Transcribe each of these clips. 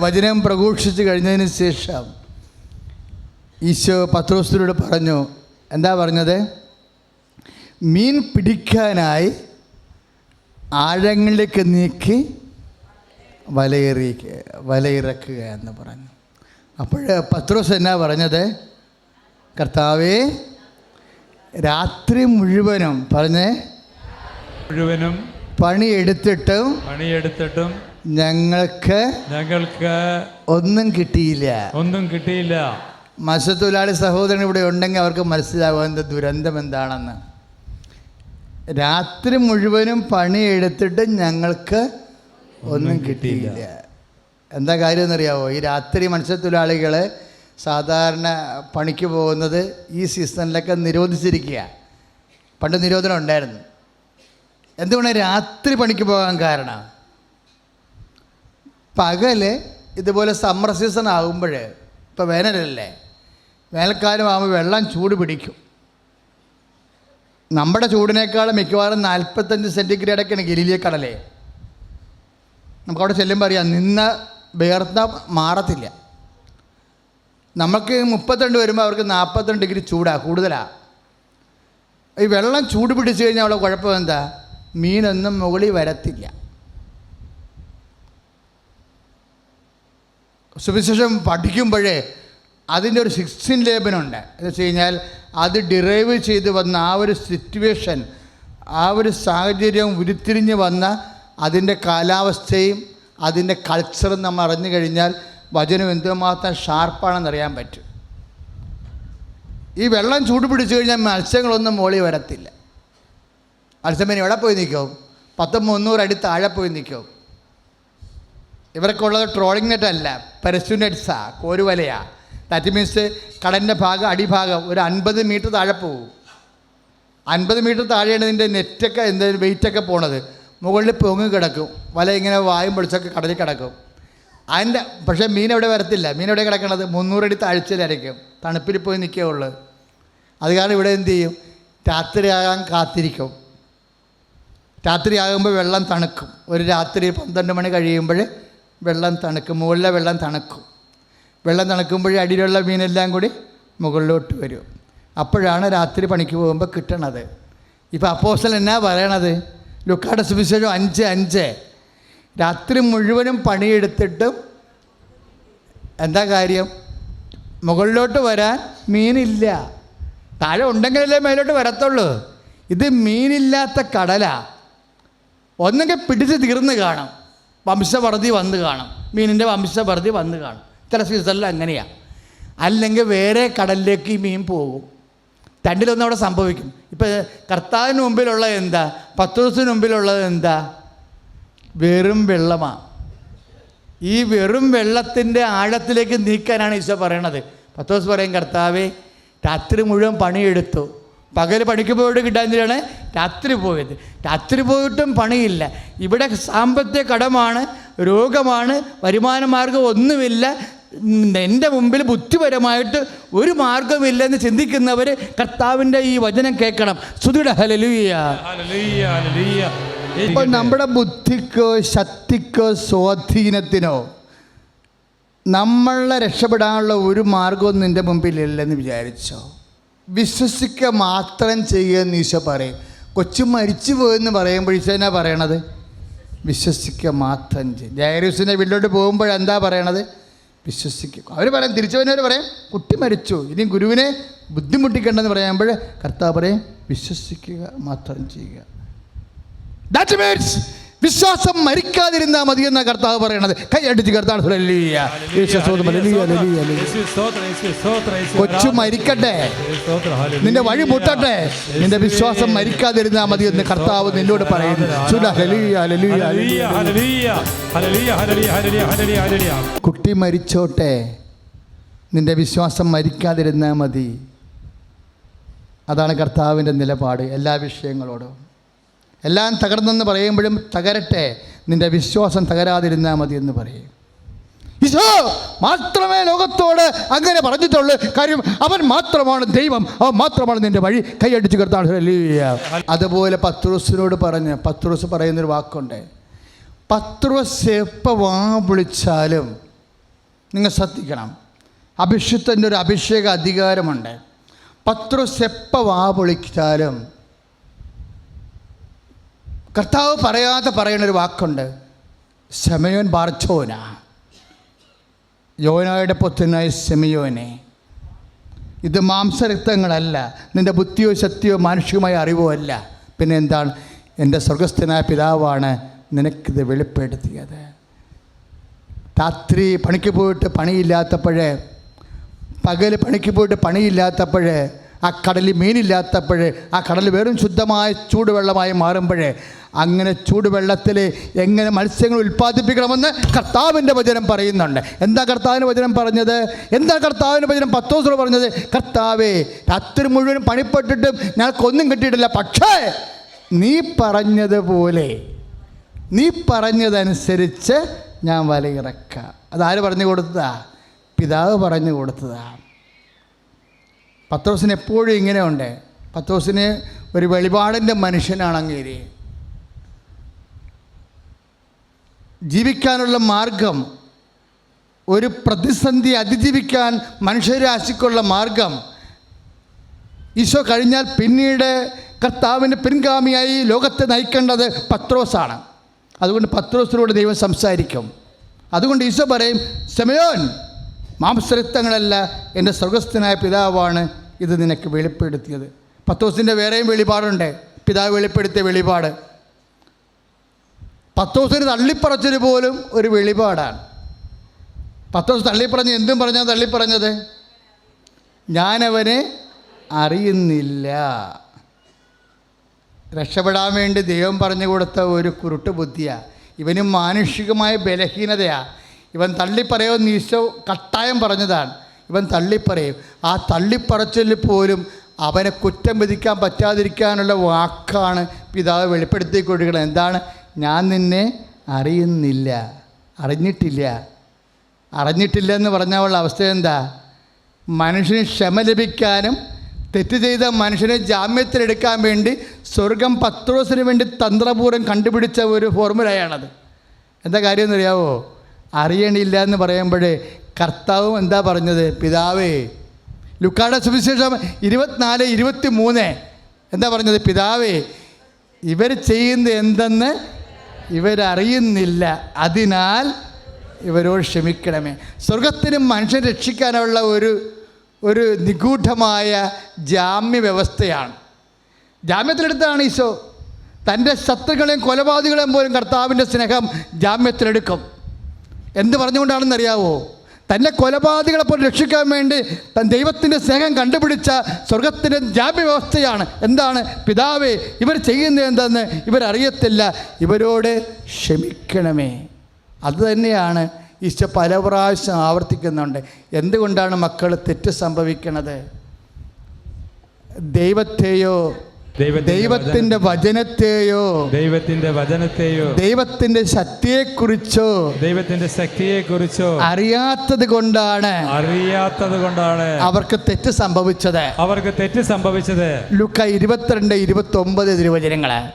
വചനം പ്രഘോഷിച്ച് കഴിഞ്ഞതിന് ശേഷം ഈശോ പത്രോസ്തരോട് പറഞ്ഞു എന്താ പറഞ്ഞത്? മീൻ പിടിക്കാനായി ആഴങ്ങളിലേക്ക് നീക്കി വലയെറി വലയിറക്കുക എന്ന് പറഞ്ഞു. അപ്പോൾ പത്രോസ് എന്നാ പറഞ്ഞത്? കർത്താവേ രാത്രി മുഴുവനും പറഞ്ഞേ മുഴുവനും പണിയെടുത്തിട്ടും പണിയെടുത്തിട്ടും ഞങ്ങൾക്ക് ഞങ്ങൾക്ക് ഒന്നും കിട്ടിയില്ല. ഒന്നും കിട്ടിയില്ല. മത്സ്യത്തൊഴിലാളി സഹോദരൻ ഇവിടെ ഉണ്ടെങ്കിൽ അവർക്ക് മനസ്സിലാവുന്നത് ദുരന്തം എന്താണെന്ന്. രാത്രി മുഴുവനും പണിയെടുത്തിട്ട് ഞങ്ങൾക്ക് ഒന്നും കിട്ടിയില്ല. എന്താ കാര്യം എന്നറിയാവോ? ഈ രാത്രി മത്സ്യത്തൊഴിലാളികൾ സാധാരണ പണിക്ക് പോകുന്നത് ഈ സീസണിലൊക്കെ നിരോധിച്ചിരിക്കുക. പണ്ട് നിരോധനം ഉണ്ടായിരുന്നു. എന്തുകൊണ്ട് രാത്രി പണിക്ക് പോകാൻ കാരണം? പകൽ ഇതുപോലെ സമ്മർ സീസൺ ആകുമ്പോൾ ഇപ്പോൾ വേനലല്ലേ വേനൽക്കാലം ആകുമ്പോൾ വെള്ളം ചൂട് പിടിക്കും. നമ്മുടെ ചൂടിനേക്കാളും മിക്കവാറും നാൽപ്പത്തഞ്ച് സെന്റിഗ്രേഡൊക്കെയാണ് ഗലീലിയ കടലേ. നമുക്കവിടെ ചെല്ലുമ്പോൾ അറിയാം നിന്ന് വേർത്ത മാറത്തില്ല. നമുക്ക് മുപ്പത്തിരണ്ട് വരുമ്പോൾ അവർക്ക് നാൽപ്പത്തിരണ്ട് ഡിഗ്രി ചൂടാണ് കൂടുതലാണ് ഈ വെള്ളം ചൂട് പിടിച്ചു കഴിഞ്ഞാൽ അവിടെ കുഴപ്പം എന്താ? മീനൊന്നും മുകളിൽ വരത്തില്ല. സുവിശേഷം പഠിക്കുമ്പോഴേ അതിന്റെ ഒരു സിക്സ്റ്റീൻ ലേബനുണ്ട് എന്ന് വെച്ച് കഴിഞ്ഞാൽ അത് ഡിറൈവ് ചെയ്ത് വന്ന ആ ഒരു സിറ്റുവേഷൻ ആ ഒരു സാഹചര്യം ഉരുത്തിരിഞ്ഞ് വന്ന അതിന്റെ കാലാവസ്ഥയും അതിന്റെ കൾച്ചറും നമ്മൾ അറിഞ്ഞു കഴിഞ്ഞാൽ വചനം എന്തുമാത്രം ഷാർപ്പാണെന്ന് അറിയാൻ പറ്റും. ഈ വെള്ളം ചൂട് പിടിച്ചു കഴിഞ്ഞാൽ മത്സ്യങ്ങളൊന്നും മോളി വരത്തില്ല. മത്സ്യം പിന്നെ എവിടെ പോയി നിൽക്കും? പത്ത് മുന്നൂറ് അടി താഴെ പോയി നിൽക്കും. ഇവർക്കുള്ളത് ട്രോളിംഗ് നെറ്റ് അല്ല പെരസ്യു നെറ്റ്സാ കോരുവലയാ. ദാറ്റ് മീൻസ് കടലിന്റെ ഭാഗം അടിഭാഗം ഒരു അൻപത് മീറ്റർ താഴെ പോകും അൻപത് മീറ്റർ താഴെയാണ് ഇതിന്റെ നെറ്റൊക്കെ എന്തെങ്കിലും വെയിറ്റൊക്കെ പോണത്. മുകളിൽ പൊങ്ങി കിടക്കും. വല ഇങ്ങനെ വായും പൊളിച്ചൊക്കെ കടലിൽ കിടക്കും. അതിന്റെ പക്ഷേ മീൻ എവിടെ വരത്തില്ല. മീൻ എവിടെ കിടക്കണത്? മുന്നൂറടി താഴ്ചയിലായിരിക്കും. തണുപ്പിൽ പോയി നിൽക്കുകയുള്ളു അത് കാരണം ഇവിടെ എന്ത് ചെയ്യും? രാത്രിയാകാൻ കാത്തിരിക്കും. രാത്രിയാകുമ്പോൾ വെള്ളം തണുക്കും. ഒരു രാത്രി പന്ത്രണ്ട് മണി കഴിയുമ്പോൾ വെള്ളം തണുക്കും മുകളിലെ വെള്ളം തണുക്കും. വെള്ളം തണുക്കുമ്പോൾ അടിയിലുള്ള മീനെല്ലാം കൂടി മുകളിലോട്ട് വരും. അപ്പോഴാണ് രാത്രി പണിക്ക് പോകുമ്പോൾ കിട്ടണത്. ഇപ്പോൾ അപ്പോസ്റ്റൽ എന്നാ പറയണത്? ലുക്കാട സുവിശേഷം അഞ്ച് അഞ്ച്. രാത്രി മുഴുവനും പണിയെടുത്തിട്ടും എന്താ കാര്യം? മുകളിലോട്ട് വരാൻ മീനില്ല. താഴെ ഉണ്ടെങ്കിലല്ലേ മേലോട്ട് വരത്തുള്ളൂ. ഇത് മീനില്ലാത്ത കടലാ. ഒന്നെങ്കിൽ പിടിച്ച് തീർന്ന് കാണും. വംശവർദ്ധി വന്ന് കാണും. മീനിന്റെ വംശവർദ്ധി വന്ന് കാണും. ചില സീസണിൽ അങ്ങനെയാണ് അല്ലെങ്കിൽ വേറെ കടലിലേക്ക് ഈ മീൻ പോകും. രണ്ടിലൊന്നും അവിടെ സംഭവിക്കും. ഇപ്പം കർത്താവിന് മുമ്പിലുള്ളത് എന്താ? പത്ത് ദിവസത്തിന് മുമ്പിലുള്ളത് എന്താ? വെറും വെള്ളമാണ് ഈ വെറും വെള്ളത്തിന്റെ ആഴത്തിലേക്ക് നീക്കാനാണ് ഈശോ പറയണത്. പത്ത് ദിവസം പറയും കർത്താവേ രാത്രി മുഴുവൻ പണിയെടുത്തു. പകൽ പണിക്ക് പോയിട്ട് കിട്ടാതിരാണ് രാത്രി പോയത്. രാത്രി പോയിട്ടും പണിയില്ല. ഇവിടെ സാമ്പത്തിക കടമാണ് രോഗമാണ് വരുമാന മാർഗം ഒന്നുമില്ല. എന്റെ മുമ്പിൽ ബുദ്ധിപരമായിട്ട് ഒരു മാർഗമില്ലെന്ന് ചിന്തിക്കുന്നവർ കർത്താവിന്റെ ഈ വചനം കേൾക്കണം. സുധിയുടെ ഹലലുയ ഹല്ലേലൂയ, ഹല്ലേലൂയ. ഇപ്പോൾ നമ്മുടെ ബുദ്ധിക്കോ ശക്തിക്കോ സ്വാധീനത്തിനോ നമ്മളെ രക്ഷപ്പെടാനുള്ള ഒരു മാർഗവും നിന്റെ മുമ്പിലില്ലെന്ന് വിചാരിച്ചോ? വിശ്വസിക്കുക മാത്രം ചെയ്യുക എന്ന് ഈശോ പറയും. കൊച്ചു മരിച്ചു പോയെന്ന് പറയുമ്പോൾ ഈശോ എന്നാ പറയണത്? വിശ്വസിക്കുക മാത്രം ചെയ്യും ജയരൂസിന്റെ വീട്ടിലോട്ട് പോകുമ്പോൾ എന്താ പറയണത്? വിശ്വസിക്കുക. അവർ പറയാം തിരിച്ചവനവർ പറയാം കുട്ടി മരിച്ചു ഇനി ഗുരുവിനെ ബുദ്ധിമുട്ടിക്കണ്ടെന്ന് പറയുമ്പോൾ കർത്താവ് പറയും വിശ്വസിക്കുക മാത്രം ചെയ്യുക. ദാറ്റ് മീൻസ് വിശ്വാസം മരിക്കാതിരുന്നാൽ മതി എന്ന കർത്താവ് പറയണത്. കൈയടിച്ച് കർത്താവ് കൊച്ചു മരിക്കട്ടെ. നിന്റെ വഴി മുട്ടട്ടെ. നിന്റെ വിശ്വാസം മരിക്കാതിരുന്നാൽ മതി എന്ന് കർത്താവ് നിന്നോട് പറയുന്നു. കുട്ടി മരിച്ചോട്ടെ. നിന്റെ വിശ്വാസം മരിക്കാതിരുന്നാൽ മതി. അതാണ് കർത്താവിന്റെ നിലപാട് എല്ലാ വിഷയങ്ങളോടും. എല്ലാം തകർന്നെന്ന് പറയുമ്പോഴും തകരട്ടെ നിന്റെ വിശ്വാസം തകരാതിരുന്നാൽ മതി എന്ന് പറയും. ഈശോ മാത്രമേ ലോകത്തോട് അങ്ങനെ പറഞ്ഞിട്ടുള്ളൂ. കാര്യം അവൻ മാത്രമാണ് ദൈവം അവൻ മാത്രമാണ് നിന്റെ വഴി കൈയടിച്ച് കിടത്താണ്. അതുപോലെ പത്രോസിനോട് പറഞ്ഞ് പത്രോസ് പറയുന്നൊരു വാക്കുണ്ട്. പത്രോസ് എപ്പോൾ വാ വിളിച്ചാലും നിങ്ങൾ ശ്രദ്ധിക്കണം. അഭിഷിക്തന്റെ ഒരു അഭിഷേക അധികാരമുണ്ട് പത്രോസ് എപ്പോൾ വാ പൊളിച്ചാലും കർത്താവ് പറയാതെ പറയുന്ന ഒരു വാക്കുണ്ട്. ശമയോൻ ബാർച്ചോന. യോനായുടെ പൊത്തിനായി ശമയോനെ ഇത് മാംസരക്തങ്ങളല്ല നിന്റെ ബുദ്ധിയോ ശക്തിയോ മാനുഷികമായ അറിവോ അല്ല പിന്നെ എന്താണ്? എന്റെ സ്വർഗസ്ഥനായ പിതാവാണ് നിനക്കിത് വെളിപ്പെടുത്തിയത്. രാത്രി പണിക്ക് പോയിട്ട് പണിയില്ലാത്തപ്പോഴേ പകൽ പണിക്ക് പോയിട്ട് പണിയില്ലാത്തപ്പോഴേ ആ കടലിൽ മീനില്ലാത്തപ്പോഴേ ആ കടൽ വെറും ശുദ്ധമായ ചൂടുവെള്ളമായി മാറുമ്പോഴേ അങ്ങനെ ചൂടുവെള്ളത്തിൽ എങ്ങനെ മത്സ്യങ്ങൾ ഉൽപ്പാദിപ്പിക്കണമെന്ന് കർത്താവിന്റെ വചനം പറയുന്നുണ്ട്. എന്താ കർത്താവിന്റെ വചനം പറഞ്ഞത്? എന്താ കർത്താവിന്റെ വചനം? പത്തോസോട് പറഞ്ഞത് കർത്താവേ രാത്രി മുഴുവൻ പണിപ്പെട്ടിട്ടും ഞങ്ങൾക്കൊന്നും കിട്ടിയിട്ടില്ല. പക്ഷേ നീ പറഞ്ഞതുപോലെ നീ പറഞ്ഞതനുസരിച്ച് ഞാൻ വലയിറക്കാം അതാര് പറഞ്ഞു കൊടുത്തതാ? പിതാവ് പറഞ്ഞു കൊടുത്തതാ. പത്രോസിന് എപ്പോഴും ഇങ്ങനെ ഉണ്ട് പത്രോസിന് ഒരു വെളിപാടിന്റെ മനുഷ്യനാണ് ജീവിക്കാനുള്ള മാർഗം ഒരു പ്രതിസന്ധി അതിജീവിക്കാൻ മനുഷ്യരാശിക്കുള്ള മാർഗം. ഈശോ കഴിഞ്ഞാൽ പിന്നീട് കർത്താവിന്റെ പിൻഗാമിയായി ലോകത്തെ നയിക്കേണ്ടത് പത്രോസാണ്. അതുകൊണ്ട് പത്രോസിലൂടെ ദൈവം സംസാരിക്കും. അതുകൊണ്ട് ഈശോ പറയും സമയോൻ മാംസരത്വങ്ങളല്ല എന്റെ സ്വർഗസ്ഥനായ പിതാവാണ് ഇത് നിനക്ക് വെളിപ്പെടുത്തിയത്. പത്രോസിന്റെ വേറെയും വെളിപാടുണ്ട്. പിതാവ് വെളിപ്പെടുത്തിയ വെളിപാട്. പത്തോസിന് തള്ളിപ്പറച്ചത് പോലും ഒരു വെളിപാടാണ്. പത്തോസ് തള്ളിപ്പറഞ്ഞ് എന്തും പറഞ്ഞാൽ തള്ളിപ്പറഞ്ഞത്? ഞാനവനെ അറിയുന്നില്ല. രക്ഷപ്പെടാൻ വേണ്ടി ദൈവം പറഞ്ഞു കൊടുത്ത ഒരു കുരുട്ട് ബുദ്ധിയാണ് ഇവനും മാനുഷികമായ ബലഹീനതയാണ് ഇവൻ തള്ളിപ്പറയുമെന്ന് ഈശോ കട്ടായം പറഞ്ഞതാണ്. ഇവൻ തള്ളിപ്പറയും. ആ തള്ളിപ്പറച്ചിൽ പോലും അവനെ കുറ്റം വിധിക്കാൻ പറ്റാതിരിക്കാനുള്ള വാക്കാണ് പിതാവ് വെളിപ്പെടുത്തി കൊടുക്കുന്നത് എന്താണ്? ഞാൻ നിന്നെ അറിയുന്നില്ല അറിഞ്ഞിട്ടില്ല. അറിഞ്ഞിട്ടില്ല എന്ന് പറഞ്ഞാലുള്ള അവസ്ഥ എന്താ? മനുഷ്യന് ക്ഷമ ലഭിക്കാനും തെറ്റ് ചെയ്ത മനുഷ്യനെ ജാമ്യത്തിലെടുക്കാൻ വേണ്ടി സ്വർഗം പത്രോസിന് വേണ്ടി തന്ത്രപൂർവം കണ്ടുപിടിച്ച ഒരു ഫോർമുലയാണത്. എന്താ കാര്യം എന്നറിയാവോ? അറിയണില്ല എന്ന് പറയുമ്പോഴേ കർത്താവും എന്താ പറഞ്ഞത്? പിതാവേ ലുക്കാടെ സുവിശേഷം ഇരുപത്തിനാല് ഇരുപത്തി മൂന്ന് എന്താ പറഞ്ഞത്? പിതാവേ ഇവർ ചെയ്യുന്നത് എന്തെന്ന് ഇവരറിയുന്നില്ല. അതിനാൽ ഇവരോട് ക്ഷമിക്കണമേ. സ്വർഗത്തിനും മനുഷ്യൻ രക്ഷിക്കാനുള്ള ഒരു ഒരു നിഗൂഢമായ ജാമ്യ വ്യവസ്ഥയാണ് ജാമ്യത്തിലെടുത്താണ് ഈശോ. തന്റെ ശത്രുക്കളെയും കൊലപാതകളെയും പോലും കർത്താവിന്റെ സ്നേഹം ജാമ്യത്തിലെടുക്കും. എന്ത് പറഞ്ഞുകൊണ്ടാണെന്നറിയാവോ? തന്നെ കൊലപാതകളെ പോലും രക്ഷിക്കാൻ വേണ്ടി തൻ ദൈവത്തിന്റെ സ്നേഹം കണ്ടുപിടിച്ച സ്വർഗത്തിന്റെ ജാമ്യവ്യവസ്ഥയാണ് എന്താണ് പിതാവേ ഇവർ ചെയ്യുന്നത് എന്തെന്ന് ഇവരറിയത്തില്ല. ഇവരോട് ക്ഷമിക്കണമേ. അതുതന്നെയാണ് ഈശോ പല പ്രാവശ്യം ആവർത്തിക്കുന്നുണ്ട്. എന്തുകൊണ്ടാണ് മക്കൾ തെറ്റ് സംഭവിക്കണത്? ദൈവത്തെയോ ദൈവത്തിന്റെ വചനത്തെയോ ദൈവത്തിന്റെ വചനത്തെയോ ദൈവത്തിന്റെ ശക്തിയെക്കുറിച്ചോ ദൈവത്തിന്റെ ശക്തിയെ കുറിച്ചോ അറിയാത്തത് കൊണ്ടാണ് അറിയാത്തത് കൊണ്ടാണ് അവർക്ക് തെറ്റ് സംഭവിച്ചത്. അവർക്ക് തെറ്റ് സംഭവിച്ചത്. ലുക്ക ഇരുപത്തിരണ്ട് ഇരുപത്തി ഒമ്പത് തിരുവചനങ്ങളെ.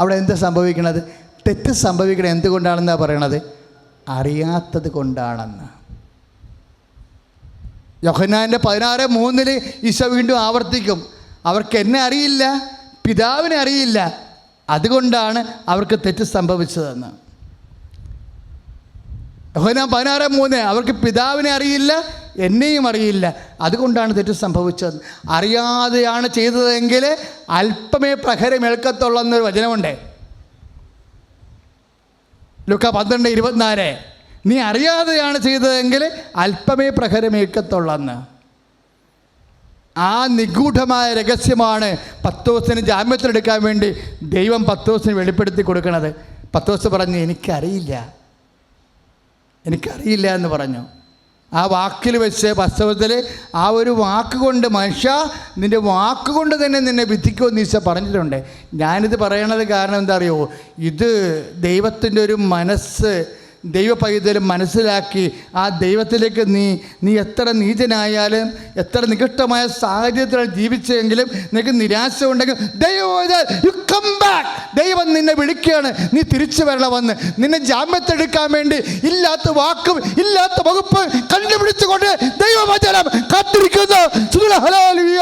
അവിടെ എന്ത് സംഭവിക്കണത്? തെറ്റ് സംഭവിക്കണത് എന്തുകൊണ്ടാണെന്നാണ് പറയണത്? അറിയാത്തത് കൊണ്ടാണെന്ന്. യോഹന്നാന്റെ പതിനാറ് മൂന്നിൽ ഈശോ വീണ്ടും ആവർത്തിക്കും. അവർക്ക് എന്നെ അറിയില്ല. പിതാവിനെ അറിയില്ല. അതുകൊണ്ടാണ് അവർക്ക് തെറ്റ് സംഭവിച്ചതെന്ന്. യോഹന്നാൻ പതിനാറ് മൂന്ന് അവർക്ക് പിതാവിനെ അറിയില്ല എന്നെയും അറിയില്ല. അതുകൊണ്ടാണ് തെറ്റ് സംഭവിച്ചത്. അറിയാതെയാണ് ചെയ്തതെങ്കിൽ അല്പമേ പ്രഹരമേൽക്കത്തുള്ളൂ എന്നൊരു വചനമുണ്ട്. ലുക്ക പന്ത്രണ്ട് ഇരുപത്തിനാല് നീ അറിയാതെയാണ് ചെയ്തതെങ്കിൽ അല്പമേ പ്രഹരം പ്രഹരമേൽക്കത്തുള്ളെന്ന് ആ നിഗൂഢമായ രഹസ്യമാണ് പത്തോസിന് ജാമ്യത്തിലെടുക്കാൻ വേണ്ടി ദൈവം പത്തോസിന് വെളിപ്പെടുത്തി കൊടുക്കണത്. പത്തോസ് പറഞ്ഞു എനിക്കറിയില്ല. എനിക്കറിയില്ല എന്ന് പറഞ്ഞു. ആ വാക്കിൽ വെച്ച് വാസ്തവത്തിൽ ആ ഒരു വാക്കുകൊണ്ട് മനുഷ്യ നിന്റെ വാക്കുകൊണ്ട് തന്നെ നിന്നെ വിധിക്കുമെന്ന് ഈശോ പറഞ്ഞിട്ടുണ്ട്. ഞാനിത് പറയണത് കാരണം എന്താ അറിയോ ഇത് ദൈവത്തിന്റെ ഒരു മനസ്സ് ദൈവ പൈതലും മനസ്സിലാക്കി ആ ദൈവത്തിലേക്ക് നീ നീ എത്ര നീചനായാലും എത്ര നികഷ്ടമായ സാഹചര്യത്തിൽ ജീവിച്ചെങ്കിലും നിനക്ക് നിരാശ ഉണ്ടെങ്കിൽ ദൈവം യു കം ബാക്ക് ദൈവം നിന്നെ വിളിക്കുകയാണ് നീ തിരിച്ചു വരണമെന്ന് നിന്നെ ജാമ്യത്തെടുക്കാൻ വേണ്ടി ഇല്ലാത്ത വാക്കും ഇല്ലാത്ത വകുപ്പ് കണ്ടുപിടിച്ചുകൊണ്ട് ദൈവവചനം കാത്തിരിക്കുന്നു. ഹല്ലേലൂയ.